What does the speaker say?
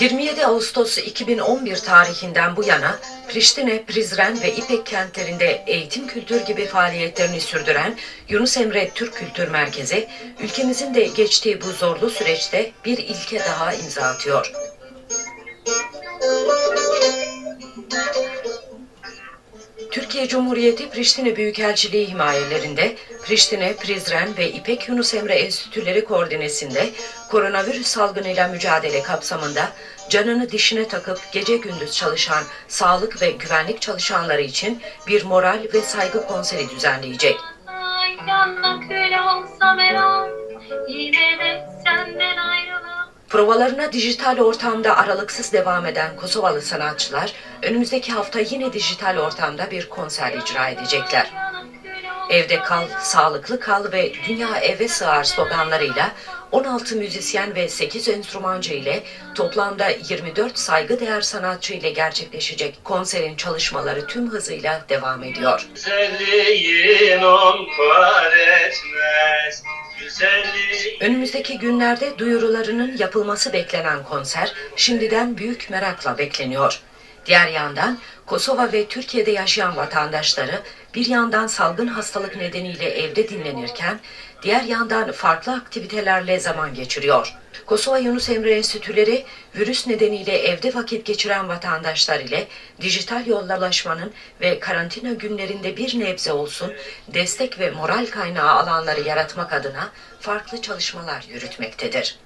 27 Ağustos 2011 tarihinden bu yana Priştine, Prizren ve İpek kentlerinde eğitim kültür gibi faaliyetlerini sürdüren Yunus Emre Türk Kültür Merkezi, ülkemizin de geçtiği bu zorlu süreçte bir ilke daha imza atıyor. Türkiye Cumhuriyeti Priştine Büyükelçiliği himayelerinde Priştine, Prizren ve İpek Yunus Emre Enstitüleri koordinesinde koronavirüs salgınıyla mücadele kapsamında canını dişine takıp gece gündüz çalışan sağlık ve güvenlik çalışanları için bir moral ve saygı konseri düzenleyecek. Provalarına dijital ortamda aralıksız devam eden Kosovalı sanatçılar önümüzdeki hafta yine dijital ortamda bir konser icra edecekler. Evde kal, sağlıklı kal ve dünya eve sığar sloganlarıyla 16 müzisyen ve 8 enstrümancı ile toplamda 24 saygıdeğer sanatçı ile gerçekleşecek konserin çalışmaları tüm hızıyla devam ediyor. Güzelliğin on. Güzelliğin Önümüzdeki günlerde duyurularının yapılması beklenen konser şimdiden büyük merakla bekleniyor. Diğer yandan Kosova ve Türkiye'de yaşayan vatandaşları bir yandan salgın hastalık nedeniyle evde dinlenirken diğer yandan farklı aktivitelerle zaman geçiriyor. Kosova Yunus Emre Enstitüleri virüs nedeniyle evde vakit geçiren vatandaşlar ile dijital yollaşmanın ve karantina günlerinde bir nebze olsun destek ve moral kaynağı alanları yaratmak adına farklı çalışmalar yürütmektedir.